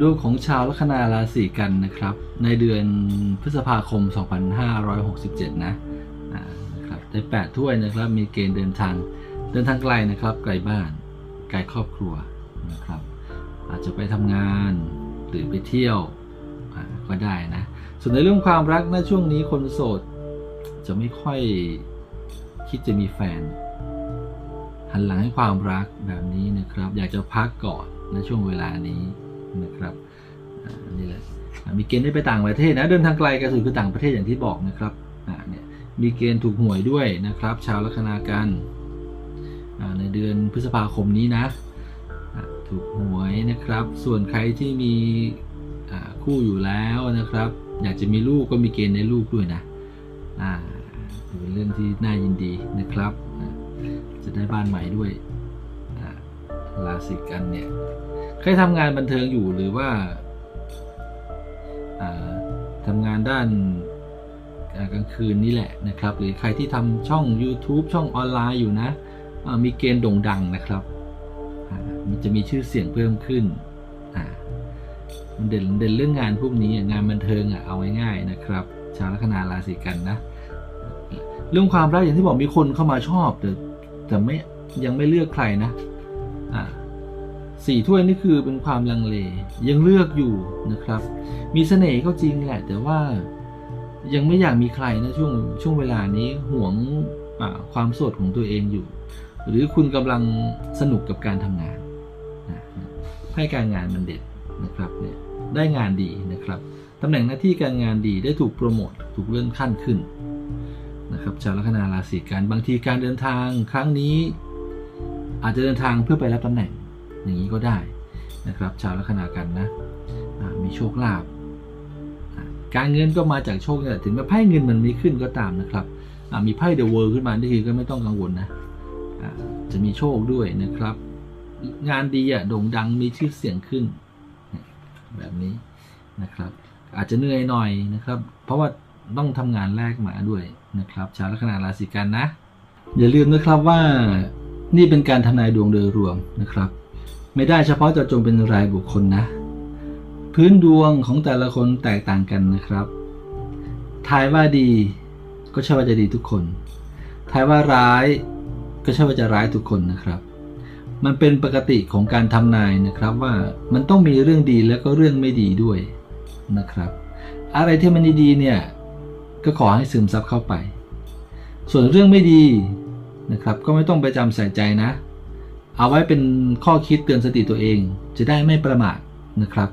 ดวงของชาวลัคนาราศีกันนะครับ ในเดือนพฤษภาคม 2567 นะนะครับได้แปดถ้วยนะครับ มีเกณฑ์เดินทาง เดินทางไกลนะครับ ไกลบ้าน ไกลครอบครัวนะครับ อาจจะไปทำงานหรือไปเที่ยวก็ได้นะ ส่วนในเรื่องความรักนะช่วงนี้คนโสด จะไม่ค่อยคิดจะมีแฟน หันหลังให้ความรักแบบนี้นะครับ อยากจะพักก่อนในช่วงเวลานี้ นะครับนี่แหละมีเกณฑ์ได้ไปต่างประเทศนะเดินทางไกลกระสุนคือต่างประเทศอย่างที่บอกนะครับเนี่ยมีเกณฑ์ถูกหวยด้วยนะครับ ชาวลัคนากันในเดือนพฤษภาคมนี้นะถูกหวยนะครับ ส่วนใครที่มีคู่อยู่แล้วนะครับ อยากจะมีลูกก็มีเกณฑ์ในลูกด้วยนะเป็นเรื่องที่น่ายินดีนะครับ จะได้บ้านใหม่ด้วย ราศีกันเนี่ยใครทำงานบันเทิงอยู่หรือว่าทำงานด้านกลางคืนนี่แหละนะครับ หรือใครที่ทำช่อง YouTube ช่องออนไลน์อยู่นะมีเกณฑ์โด่งดังนะครับมันจะมีชื่อเสียงเพิ่มขึ้นมันเด่นเด่นเรื่องงานพวกนี้งานบันเทิงอะเอาง่ายๆนะครับ ชาวลัคนาราศีกันนะ เรื่องความรักอย่างที่บอกมีคนเข้ามาชอบแต่แต่ไม่ยังไม่เลือกใครนะ อ่า สี่ถ้วยนี่คือเป็นความลังเลยังเลือกอยู่นะครับ มีเสน่ห์ก็จริงแหละ แต่ว่ายังไม่อยากมีใครนะช่วงช่วงเวลานี้ห่วงความสดของตัวเองอยู่ หรือคุณกำลังสนุกกับการทำงานนะให้การงานมันเด็ดนะครับเนี่ยได้งานดีนะครับตำแหน่งหน้าที่การงานดีได้ถูกโปรโมทถูกเลื่อนขั้นขึ้นนะครับชาวลัคนาราศีกันบางทีการเดินทางครั้งนี้ อาจจะเดินทางเพื่อไปรับตำแหน่ง อย่างนี้ก็ได้นะครับ ชาวลัคนากันนะมีโชคลาภการเงินก็มาจากโชคนี่แหละถึงแม้ไพ่เงินมันไม่ขึ้นก็ตามนะครับมีไพ่เดอะเวิร์ขึ้นมานี่คือก็ไม่ต้องกังวลนะจะมีโชคด้วยนะครับ งานดีอะโด่งดังมีชื่อเสียงขึ้น แบบนี้นะครับ อาจจะเหนื่อยหน่อยนะครับ เพราะว่าต้องทำงานแรกมาด้วยนะครับ ชาวลัคนาราศีกันนะ อย่าลืมนะครับว่านี่เป็นการทำนายดวงโดยรวมนะครับ ไม่ได้เฉพาะเจาะจงเป็นรายบุคคลนะ พื้นดวงของแต่ละคนแตกต่างกันนะครับทายว่าดีก็ใช่ว่าจะดีทุกคนทายว่าร้ายก็ใช่ว่าจะร้ายทุกคนนะครับ มันเป็นปกติของการทำนายนะครับว่ามันต้องมีเรื่องดีแล้วก็เรื่องไม่ดีด้วยนะครับ อะไรที่มันดีๆเนี่ยก็ขอให้ซึมซับเข้าไป ส่วนเรื่องไม่ดีนะครับ ก็ไม่ต้องไปจำใส่ใจนะ เอาไว้เป็นข้อคิดเตือนสติตัวเอง จะได้ไม่ประมาทนะครับ